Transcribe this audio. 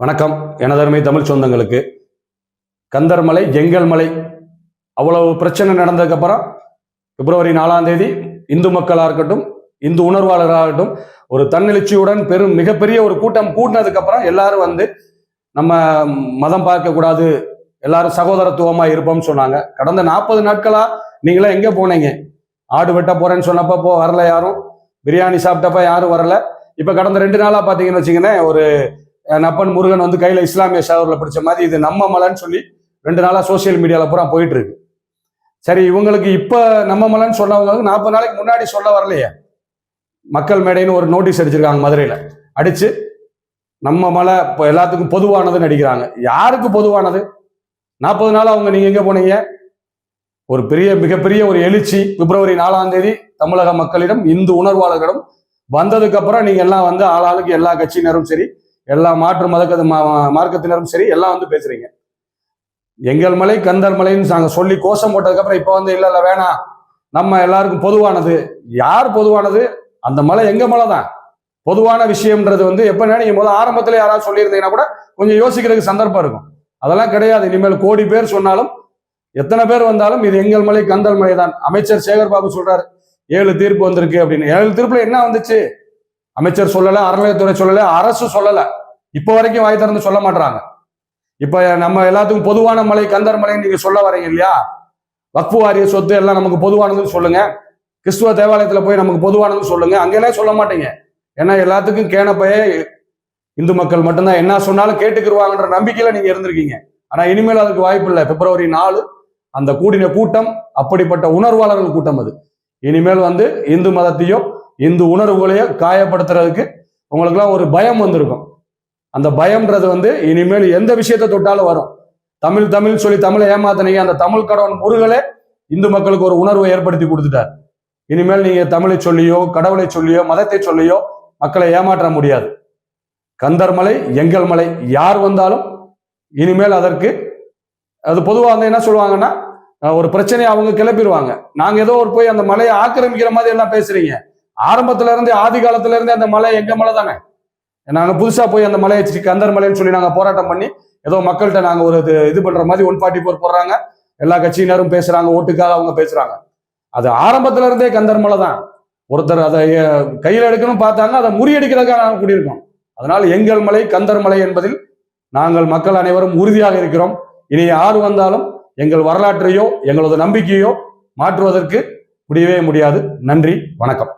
வணக்கம். எனதருமை தமிழ் சொந்தங்களுக்கு. கந்தர்மலை எங்கள் மலை அவ்வளவு பிரச்சனை நடந்ததுக்கப்புறம் பிப்ரவரி நாலாம் தேதி இந்து மக்களாக இருக்கட்டும் இந்து உணர்வாளராகட்டும் ஒரு தன்னெழுச்சியுடன் பெரும் மிகப்பெரிய ஒரு கூட்டம் கூட்டினதுக்கப்புறம் எல்லாரும் வந்து நம்ம மதம் பார்க்கக்கூடாது எல்லாரும் சகோதரத்துவமாக இருப்போம்னு சொன்னாங்க. கடந்த நாற்பது நாட்களாக நீங்களாம் எங்கே போனீங்க? ஆடு வெட்ட போகிறேன்னு சொன்னப்போ போ வரல யாரும். பிரியாணி சாப்பிட்டப்ப யாரும் வரல. இப்போ கடந்த ரெண்டு நாளாக பார்த்தீங்கன்னு வச்சுக்கோங்களேன் ஒரு நப்பன் முருகன் வந்து கையில் இஸ்லாமிய ஷவர்ல பிடிச்ச மாதிரி இது நம்ம மலைன்னு சொல்லி ரெண்டு நாளாக சோசியல் மீடியாவில் பூரா போயிட்டு இருக்கு சரி இவங்களுக்கு இப்போ நம்ம மலைன்னு சொன்னவங்க நாற்பது நாளைக்கு முன்னாடி சொல்ல வரலையே. மக்கள் மேடைன்னு ஒரு நோட்டீஸ் அடிச்சிருக்காங்க மதுரையில். அடிச்சு நம்ம மலை இப்போ எல்லாத்துக்கும் பொதுவானதுன்னு அடிக்கிறாங்க. யாருக்கு பொதுவானது? நாற்பது நாள் அவங்க நீங்கள் எங்கே போனீங்க? ஒரு பெரிய மிகப்பெரிய ஒரு எழுச்சி பிப்ரவரி நாலாம் தேதி தமிழக மக்களிடம் இந்து உணர்வாளர்களிடம் வந்ததுக்கு அப்புறம் நீங்க எல்லாம் வந்து ஆளாளுக்கு எல்லா கட்சியினரும் சரி எல்லா மாற்று மத மார்க்கத்தினரும் சரி எல்லாம் வந்து பேசுறீங்க. எங்கள் மலை கந்தர் மலைன்னு நாங்கள் சொல்லி கோஷம் போட்டதுக்கப்புறம் இப்போ வந்து இல்லை இல்லை வேணாம். நம்ம எல்லாருக்கும் பொதுவானது. யார் பொதுவானது? அந்த மலை எங்க மலை தான். பொதுவான விஷயம்ன்றது வந்து எப்போ நீங்க முதல் ஆரம்பத்தில் யாராவது சொல்லியிருந்தீங்கன்னா கூட கொஞ்சம் யோசிக்கிறதுக்கு சந்தர்ப்பம் இருக்கும். அதெல்லாம் கிடையாது. இனிமேல் கோடி பேர் சொன்னாலும் எத்தனை பேர் வந்தாலும் இது எங்கள் மலை கந்தல் மலை தான். அமைச்சர் சேகர் பாபு சொல்றாரு ஏழு தீர்ப்பு வந்திருக்கு அப்படின்னு. ஏழு தீர்ப்புல என்ன வந்துச்சு? அமைச்சர் சொல்லலை அறநிலையத்துறை சொல்லலை அரசு சொல்லலை. இப்போ வரைக்கும் வாய் திறந்து சொல்ல மாட்டாங்க இப்போ நம்ம எல்லாத்துக்கும் பொதுவான மலை கந்தர் மலைன்னு நீங்க சொல்ல வரீங்க இல்லையா? வக்ஃபு வாரிய சொத்து எல்லாம் நமக்கு பொதுவானதுன்னு சொல்லுங்க. கிறிஸ்துவ தேவாலயத்துல போய் நமக்கு பொதுவானதுன்னு சொல்லுங்க. அங்கெல்லாம் சொல்ல மாட்டீங்க. ஏன்னா எல்லாத்துக்கும் கேனப்பையே இந்து மக்கள் மட்டும்தான். என்ன சொன்னாலும் கேட்டுக்கிருவாங்கன்ற நம்பிக்கையில நீங்க இருந்திருக்கீங்க. ஆனா இனிமேல் அதுக்கு வாய்ப்பு இல்லை. பிப்ரவரி நாலு அந்த கூடின கூட்டம் அப்படிப்பட்ட உணர்வாளர்கள் கூட்டம் அது. இனிமேல் வந்து இந்து மதத்தையும் இந்து உணர்வுகளையோ காயப்படுத்துறதுக்கு உங்களுக்குலாம் ஒரு பயம் வந்திருக்கும். அந்த பயம்ன்றது வந்து இனிமேல் எந்த விஷயத்தை தொட்டாலும் வரும். தமிழ் தமிழ் சொல்லி தமிழை ஏமாத்தினீங்க அந்த தமிழ் கடவுள் முருகலே இந்து மக்களுக்கு ஒரு உணர்வை ஏற்படுத்தி கொடுத்துட்டார். இனிமேல் நீங்க தமிழை சொல்லியோ கடவுளை சொல்லியோ மதத்தை சொல்லியோ மக்களை ஏமாற்ற முடியாது. கந்தர் மலை எங்கள் மலை யார் வந்தாலும் இனிமேல் அதற்கு அது பொதுவாக வந்து என்ன சொல்லுவாங்கன்னா ஒரு பிரச்சனையை அவங்க கிளப்பிடுவாங்க. நாங்க ஏதோ ஒரு போய் அந்த மலையை ஆக்கிரமிக்கிற மாதிரி எல்லாம் பேசுறீங்க. ஆரம்பத்துல இருந்து ஆதி காலத்துல இருந்து அந்த மலை எங்க மலை தானே? நாங்க புதுசா போய் அந்த மலையை ஸ்ரீ கந்தர் மலைன்னு சொல்லி நாங்க போராட்டம் பண்ணி ஏதோ மக்கள்கிட்ட நாங்க ஒரு இது இது பண்ற மாதிரி ஒன் ஃபார்ட்டி ஃபோர் போடுறாங்க. எல்லா கட்சியினரும் பேசுறாங்க ஓட்டுக்காக அவங்க பேசுறாங்க. அது ஆரம்பத்துல இருந்தே கந்தர் மலை தான். ஒருத்தர் அதை கையில் எடுக்கணும் பார்த்தாங்க அதை முறியடிக்கிறதுக்காக நாங்கள் கூடியிருக்கோம். அதனால் எங்கள் மலை கந்தர் மலை என்பதில் நாங்கள் மக்கள் அனைவரும் உறுதியாக இருக்கிறோம். இனி யார் வந்தாலும் எங்கள் வரலாற்றையோ எங்களது நம்பிக்கையோ மாற்றுவதற்கு முடியவே முடியாது. நன்றி வணக்கம்.